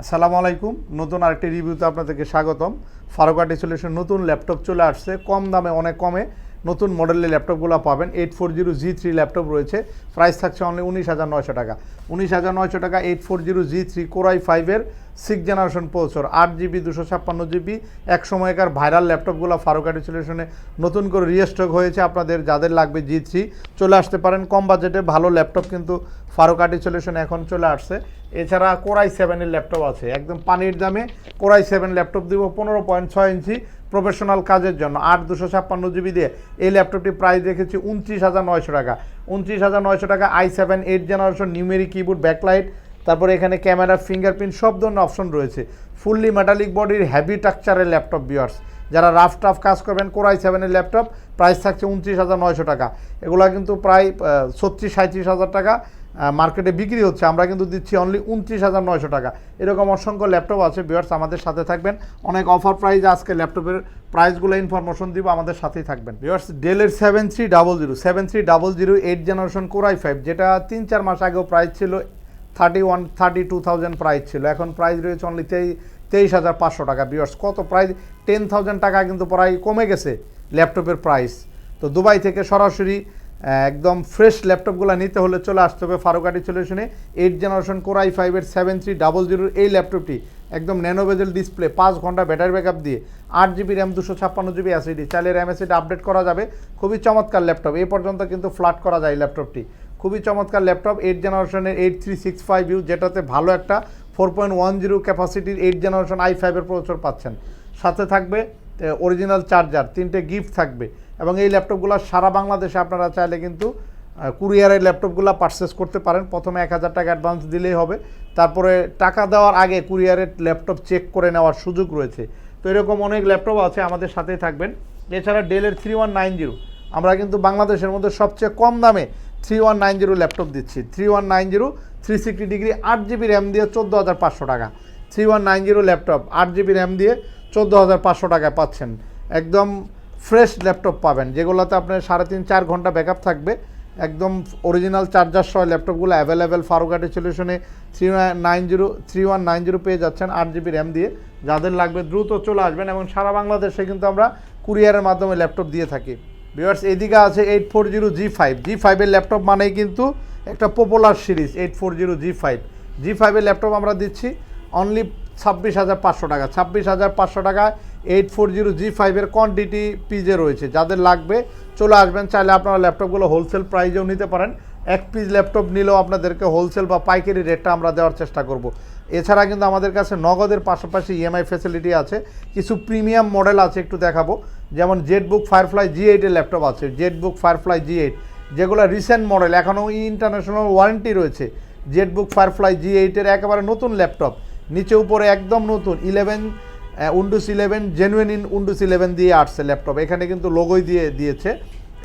আসসালামু আলাইকুম। নতুন আরেকটি রিভিউতে আপনাদেরকে স্বাগতম। ফারুক আর্টি সলিউশন নতুন ল্যাপটপ চলে আসছে। কম দামে, অনেক কমে নতুন মডেলের ল্যাপটপগুলো পাবেন। Eight four zero G three laptop রয়েছে। প্রাইস থাকছে অনলি উনিশ হাজার নয়শো টাকা। উনিশ হাজার নয়শো টাকা eight four zero G three core i ফাইভের সিক্স জেনারেশন প্রসেসর আট জিবি দুশো ছাপ্পান্ন জিবি এক সময়কার ভাইরাল ল্যাপটপগুলো ফারুক আর্টি সলিউশনে নতুন করে রিস্টক হয়েছে আপনাদের, যাদের লাগবে জি থ্রি চলে আসতে পারেন, কম বাজেটে ভালো ল্যাপটপ কিন্তু ফারুক আর্টি সলিউশন এখন চলে আসছে। এছাড়া কোরাই সেভেনের ল্যাপটপ আছে, একদম পানির দামে কোরাই সেভেন ল্যাপটপ দিব পনেরো পয়েন্ট ছয় ইঞ্চি প্রফেশনাল কাজের জন্য আট দুশো ছাপ্পান্ন জিবি দিয়ে। এই ল্যাপটপটি প্রাইস রেখেছি উনত্রিশ হাজার নয়শো টাকা। উনত্রিশ হাজার নয়শো টাকা I seven eight generation numeric keyboard backlight তারপরে এখানে ক্যামেরা, ফিঙ্গারপ্রিন্ট, সব ধরনের অপশন রয়েছে। ফুললি মেটালিক বডির হ্যাভি টাকচারের ল্যাপটপ বিয়ার্স যারা রাফ টাফ কাজ করবেন কোরাই সেভেনের ল্যাপটপ প্রাইস থাকছে উনত্রিশ হাজার নয়শো টাকা। এগুলা কিন্তু প্রায় ছত্রিশ সাঁত্রিশ হাজার টাকা। মার্কেটে বিক্রি হচ্ছে, আমরা কিন্তু দিচ্ছি অনলি উনত্রিশ হাজার নয়শো টাকা। এরকম অসংখ্য ল্যাপটপ আছে বিয়ার্স আমাদের সাথে থাকবেন। অনেক অফার প্রাইস আজকে ল্যাপটপের প্রাইসগুলো ইনফরমেশন দিব, আমাদের সাথেই থাকবেন। বিয়ার্স ডেলের seven three double zero seven three double zero eight generation core i five যেটা তিন চার মাস আগেও প্রাইস ছিল thirty one thirty two thousand price ছিল। এখন প্রাইস রয়েছে অনলি তেই, তেইশ হাজার পাঁচশো টাকা। বিয়ার্স কত প্রাইস টেন থাউজেন্ড টাকা কিন্তু প্রায় কমে গেছে ল্যাপটপের প্রাইস তো দুবাই থেকে সরাসরি একদম ফ্রেশ ল্যাপটপগুলো নিতে হলে চলে আসতে হবে ফারুকাটি সলিউশনে এইট জেনারেশন কোরাই ফাইভের সেভেন থ্রি ডাবল জিরোর এই ল্যাপটপটি, একদম ন্যানোভেজেল ডিসপ্লে পাঁচ ঘণ্টা ব্যাটারি ব্যাকআপ দিয়ে। আট জিবি র্যাম দুশো ছাপ্পান্ন জিবি অ্যাসিডি চাইলে র্যাম অ্যাসিডি আপডেট করা যাবে। খুবই চমৎকার ল্যাপটপ। এই পর্যন্ত কিন্তু ফ্ল্যাট করা যায় ল্যাপটপটি। খুবই চমৎকার ল্যাপটপ এইট জেনারেশনের eight three six five U যেটাতে ভালো একটা ফোর পয়েন্ট ওয়ান জিরো ক্যাপাসিটির এইট জেনারেশন আই ফাইভের প্রচুর পাচ্ছেন। সাথে থাকবে অরিজিনাল চার্জার তিনটে গিফট থাকবে। এবং এই ল্যাপটপগুলো সারা বাংলাদেশে আপনারা চাইলে কিন্তু কুরিয়ারের ল্যাপটপগুলো পারচেস করতে পারেন। প্রথমে এক হাজার টাকা অ্যাডভান্স দিলেই হবে। তারপরে টাকা দেওয়ার আগে কুরিয়ারের ল্যাপটপ চেক করে নেওয়ার সুযোগ রয়েছে। তো এরকম অনেক ল্যাপটপ আছে, আমাদের সাথেই থাকবেন। এছাড়া ডেলের থ্রি ওয়ান নাইন জিরো আমরা কিন্তু বাংলাদেশের মধ্যে সবচেয়ে কম দামে three one nine zero laptop দিচ্ছি। Three one nine zero, three sixty degree, আট জিবি র্যাম দিয়ে চোদ্দ হাজার পাঁচশো টাকা। Three one nine zero laptop, আট জিবি র্যাম দিয়ে চোদ্দ হাজার পাঁচশো টাকায় পাচ্ছেন। একদম ফ্রেশ ল্যাপটপ পাবেন, যেগুলোতে আপনার সাড়ে তিন চার ঘণ্টা ব্যাকআপ থাকবে। একদম অরিজিনাল চার্জার সহ ল্যাপটপগুলো অ্যাভেলেবেল ফারুকাটি সলিউশনে three nine zero, three one nine zero পেয়ে যাচ্ছেন আট জিবি র্যাম দিয়ে। যাদের লাগবে দ্রুত চলে আসবেন এবং সারা বাংলাদেশে কিন্তু আমরা কুরিয়ারের মাধ্যমে ল্যাপটপ দিয়ে থাকি। ভিউয়ার্স এদিকে আছে eight four zero G five G ফাইভের ল্যাপটপ মানেই কিন্তু একটা popular series eight four zero G five G ফাইভের ল্যাপটপ আমরা দিচ্ছি অনলি ছাব্বিশ হাজার পাঁচশো টাকা। ছাব্বিশ হাজার পাঁচশো টাকা এইট ফোর জিরো জি ফাইভের কোয়ান্টিটি পিজে রয়েছে। যাদের লাগবে চলে আসবেন, চাইলে আপনারা ল্যাপটপগুলো হোলসেল প্রাইজেও নিতে পারেন। এক পিস ল্যাপটপ নিলেও আপনাদেরকে হোলসেল বা পাইকারি রেটটা আমরা দেওয়ার চেষ্টা করব। এছাড়া কিন্তু আমাদের কাছে নগদের পাশাপাশি ইএমআই ফ্যাসিলিটি আছে। কিছু প্রিমিয়াম মডেল আছে, একটু দেখাবো। যেমন জেড জেটবুক ফায়ারফ্লাই জি এইটের ল্যাপটপ আছে Z ZBook Firefly G eight যেগুলো রিসেন্ট মডেল এখনও ইন্টারন্যাশনাল ওয়ারেন্টি রয়েছে। জেড জেটবুক ফায়ারফ্লাই জি এইটের একেবারে নতুন ল্যাপটপ নিচে উপরে একদম নতুন eleven Windows eleven genuine in Windows eleven দিয়ে আসছে ল্যাপটপ এখানে কিন্তু লোগোই দিয়ে দিয়েছে।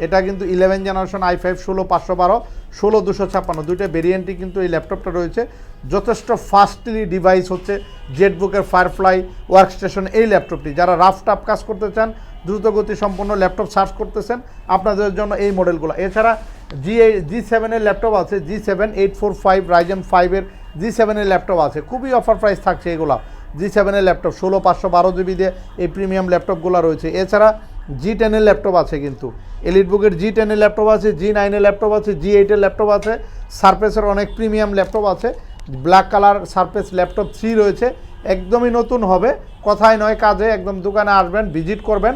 এটা কিন্তু ইলেভেন জেনারেশন আই ফাইভ ষোলো, পাঁচশো বারো, ষোলো দুশো ছাপ্পান্ন। দুইটা ভেরিয়েন্টই কিন্তু এই ল্যাপটপটা রয়েছে। যথেষ্ট ফাস্টলি ডিভাইস হচ্ছে জেটবুকের ফায়ারফ্লাই ওয়ার্কস্টেশন এই ল্যাপটপটি যারা রাফ টাফ কাজ করতে চান দ্রুতগতি সম্পন্ন ল্যাপটপ সার্চ করতেছেন, আপনাদের জন্য এই মডেলগুলো এছাড়া জি জি সেভেনের ল্যাপটপ আছে G seven eight four five Ryzen ফাইভের জি সেভেনের ল্যাপটপ আছে। খুবই অফার প্রাইস থাকছে এগুলো। জি সেভেনের ল্যাপটপ ষোলো, পাঁচশো বারো জিবি দিয়ে এই প্রিমিয়াম ল্যাপটপগুলো রয়েছে। এছাড়া জি টেনের ল্যাপটপ আছে কিন্তু। এলিট বুকের জি টেনের ল্যাপটপ আছে জি নাইনের ল্যাপটপ আছে জি এইটের ল্যাপটপ আছে সারফেসের অনেক প্রিমিয়াম ল্যাপটপ আছে। Black colour Surface laptop three রয়েছে। একদমই নতুন হবে। কথায় নয় কাজে, একদম দোকানে আসবেন ভিজিট করবেন।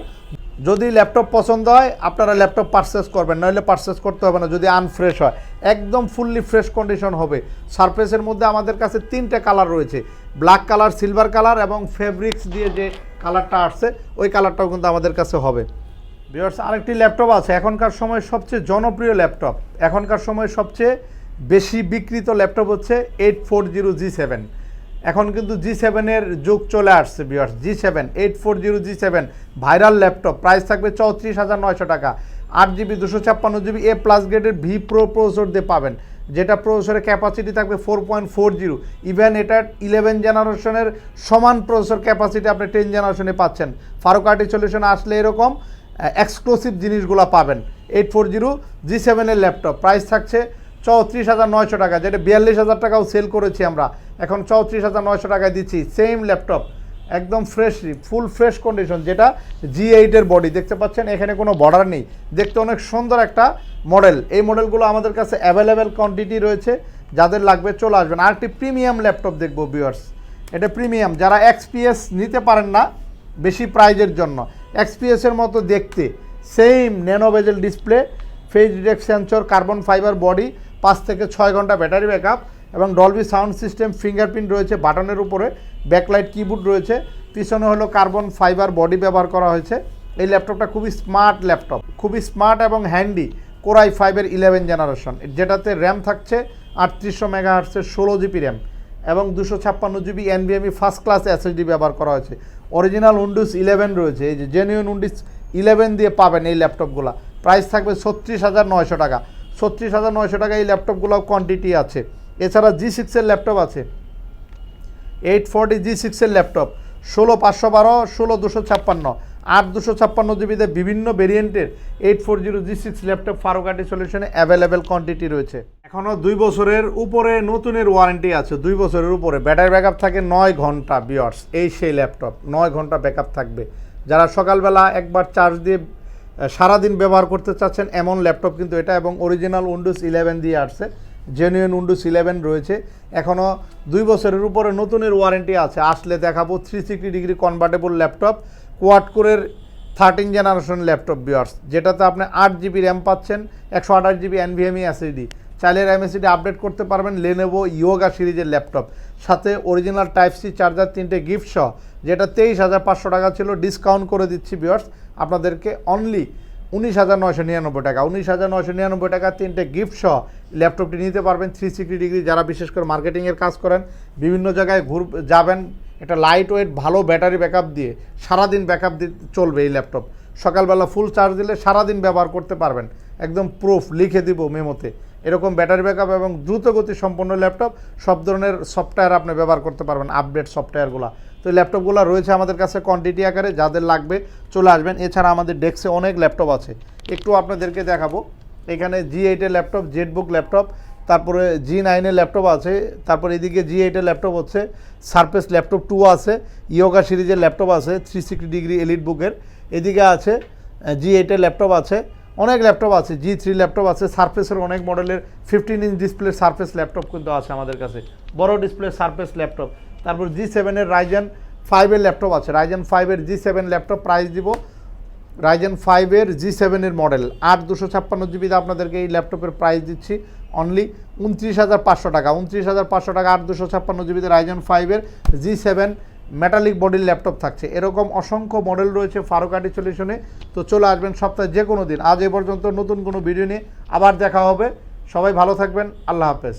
যদি ল্যাপটপ পছন্দ হয়, আপনারা ল্যাপটপ পারচেস করবেন নইলে পারচেস করতে হবে না, যদি আনফ্রেশ হয়। একদম ফুললি ফ্রেশ কন্ডিশন হবে। সারফেসের মধ্যে আমাদের কাছে তিনটে কালার রয়েছে। ব্ল্যাক কালার সিলভার কালার এবং ফেব্রিক্স দিয়ে যে কালারটা আসছে, ওই কালারটাও কিন্তু আমাদের কাছে হবে। বিয়ার্স আরেকটি ল্যাপটপ আছে। এখনকার সময় সবচেয়ে জনপ্রিয় ল্যাপটপ এখনকার সময় সবচেয়ে বেশি বিক্রিত ল্যাপটপ হচ্ছে eight four zero G seven এখন কিন্তু জি সেভেনের যুগ চলে আসছে viewers G seven eight four zero G seven viral laptop price থাকবে চৌত্রিশ হাজার নয়শো টাকা। আট জিবি দুশো ছাপ্পান্ন জিবি এ প্লাস গ্রেডের ভি প্রো প্রসেসর দিয়ে পাবেন। যেটা প্রসেসরের ক্যাপাসিটি থাকবে four point four zero even এটা ইলেভেন জেনারেশনের সমান প্রসেসর ক্যাপাসিটি আপনি টেন জেনারেশনে পাচ্ছেন। ফারুক আর্টি সলিউশন আসলে এরকম এক্সক্লুসিভ জিনিসগুলো পাবেন। এইট ফোর জিরো জি সেভেনের ল্যাপটপ প্রাইস থাকছে চৌত্রিশ হাজার নয়শো টাকা, যেটা বিয়াল্লিশ হাজার টাকাও সেল করেছি আমরা। এখন চৌত্রিশ হাজার নয়শো টাকায় দিচ্ছি সেম ল্যাপটপ একদম ফ্রেশ ফুল ফ্রেশ কন্ডিশন যেটা জি এইটের বডি দেখতে পাচ্ছেন? এখানে কোনো বর্ডার নেই। দেখতে অনেক সুন্দর একটা মডেল এই মডেলগুলো আমাদের কাছে অ্যাভেলেবেল কোয়ান্টিটি রয়েছে, যাদের লাগবে চলে আসবেন। আর একটি প্রিমিয়াম ল্যাপটপ দেখব ভিউয়ার্স এটা প্রিমিয়াম যারা এক্সপিএস নিতে পারেন না, বেশি প্রাইজের জন্য। এক্সপিএসের মতো দেখতে। Same nano bezel display face detect sensor carbon fibre body পাঁচ থেকে ছয় ঘণ্টা ব্যাটারি ব্যাকআপ এবং ডলবি সাউন্ড সিস্টেম, ফিঙ্গারপ্রিন্ট রয়েছে বাটনের উপরে, ব্যাকলাইট কিবোর্ড রয়েছে, পিছনে হলো কার্বন ফাইবার বডি ব্যবহার করা হয়েছে। এই ল্যাপটপটা খুবই স্মার্ট ল্যাপটপ, খুবই স্মার্ট এবং হ্যান্ডি, কোরাই ফাইভের ইলেভেন জেনারেশন যেটাতে র্যাম থাকছে আটত্রিশশো মেগাহার্টসের ষোলো জিবি র্যাম এবং দুশো ছাপ্পান্ন জিবি এনবিএমই ফার্স্ট ক্লাস এসএসডি ব্যবহার করা হয়েছে। অরিজিনাল উন্ডুস ইলেভেন রয়েছে, এই যে জেনুইন উন্ডিস ইলেভেন দিয়ে পাবেন এই ল্যাপটপগুলো। প্রাইস থাকবে ছত্রিশ হাজার নয়শো টাকা। ছত্রিশ হাজার নয়শো টাকা এই ল্যাপটপগুলো কোয়ান্টিটি আছে। এছাড়া জি সিক্সের ল্যাপটপ আছে। এইট ফোরটি জি সিক্সের ল্যাপটপ, ষোলো পাঁচশো বারো, ষোলো দুশো ছাপ্পান্ন, আট দুশো ছাপ্পান্ন জিবিতে বিভিন্ন ভেরিয়েন্টের eight four zero G six laptop ফারুকাটি সলিউশনে অ্যাভেলেবেল কোয়ান্টিটি রয়েছে। এখনও দুই বছরের উপরে নতুনের ওয়ারেন্টি আছে। দুই বছরের উপরে। ব্যাটারি ব্যাকআপ থাকে নয় ঘণ্টা বিয়ার্স এই সেই ল্যাপটপ। নয় ঘণ্টা ব্যাকআপ থাকবে। যারা সকালবেলা একবার চার্জ দিয়ে সারাদিন ব্যবহার করতে চাচ্ছেন এমন ল্যাপটপ কিন্তু এটা এবং অরিজিনাল উইন্ডোজ ইলেভেন দিয়ে আসছে জেনুইন উইন্ডোজ ইলেভেন রয়েছে। এখনও দুই বছরের উপরে নতুনের ওয়ারেন্টি আছে। আসলে দেখাবো three sixty degree convertible laptop quad কোরের থার্টিন জেনারেশন ল্যাপটপ বিয়ার্স যেটাতে আপনি আট জিবি র্যাম পাচ্ছেন, একশো আঠাশ জিবি এনভিএমই এসএসডি চাইলে এমএসিডি আপডেট করতে পারবেন লেনেভো ইয়োগা সিরিজের ল্যাপটপ। সাথে অরিজিনাল টাইপ সি চার্জার তিনটে গিফট সহ, যেটা তেইশ হাজার পাঁচশো টাকা ছিল ডিসকাউন্ট করে দিচ্ছি বিয়ার্স আপনাদেরকে অনলি উনিশ হাজার নয়শো নিরানব্বই টাকা। উনিশ হাজার নয়শো নিরানব্বই টাকা তিনটে গিফট সহ ল্যাপটপটি নিতে পারবেন থ্রি সিক্সটি ডিগ্রি যারা বিশেষ করে মার্কেটিংয়ের কাজ করেন, বিভিন্ন জায়গায় ঘুর যাবেন, এটা লাইট ওয়েট ভালো ব্যাটারি ব্যাকআপ দিয়ে সারাদিন ব্যাকআপ দিয়ে চলবে এই ল্যাপটপ সকালবেলা ফুল চার্জ দিলে সারাদিন ব্যবহার করতে পারবেন। একদম প্রুফ লিখে দিব মেমোতে। এরকম ব্যাটারি ব্যাকআপ এবং দ্রুত গতি সম্পন্ন ল্যাপটপ সব ধরনের সফটওয়্যার আপনি ব্যবহার করতে পারবেন আপডেট সফটওয়্যারগুলো তো এই ল্যাপটপগুলো রয়েছে আমাদের কাছে কোয়ান্টিটি আকারে, যাদের লাগবে চলে আসবেন। এছাড়া আমাদের ডেস্কে অনেক ল্যাপটপ আছে। একটু আপনাদেরকে দেখাবো। এখানে জি এইটের ল্যাপটপ জেটবুক ল্যাপটপ তারপরে জি নাইনের ল্যাপটপ আছে, তারপর এদিকে জি এইটের ল্যাপটপ হচ্ছে সারফেস ল্যাপটপ টু আছে ইয়োগা সিরিজের ল্যাপটপ আছে থ্রি সিক্সটি ডিগ্রি এলিট বুকের এদিকে আছে জি এইটের ল্যাপটপ আছে অনেক ল্যাপটপ আছে জি থ্রি ল্যাপটপ আছে, সারফেসের অনেক মডেলের fifteen inch display Surface laptop কিন্তু আছে আমাদের কাছে। বড় ডিসপ্লে সারফেস ল্যাপটপ। তারপর জি সেভেনের রাইজেন ফাইভের ল্যাপটপ আছে। রাইজেন ফাইভের জি সেভেন ল্যাপটপ প্রাইস দিব। রাইজেন ফাইভের জি সেভেনের মডেল আট দুশো ছাপ্পান্ন জিবিতে আপনাদেরকে এই ল্যাপটপের প্রাইস দিচ্ছি অনলি উনত্রিশ হাজার পাঁচশো টাকা। উনত্রিশ হাজার পাঁচশো টাকা, আট দুশো ছাপ্পান্ন জিবিতে রাইজেন ফাইভের জি সেভেন মেটালিক বডির ল্যাপটপ থাকছে। এরকম অসংখ্য মডেল রয়েছে ফারুকাটি সলিউশনে তো চলে আসবেন সপ্তাহে যে কোনো দিন। আজ এ পর্যন্ত নতুন কোনো ভিডিও নিয়ে আবার দেখা হবে। সবাই ভালো থাকবেন। আল্লাহ হাফেজ।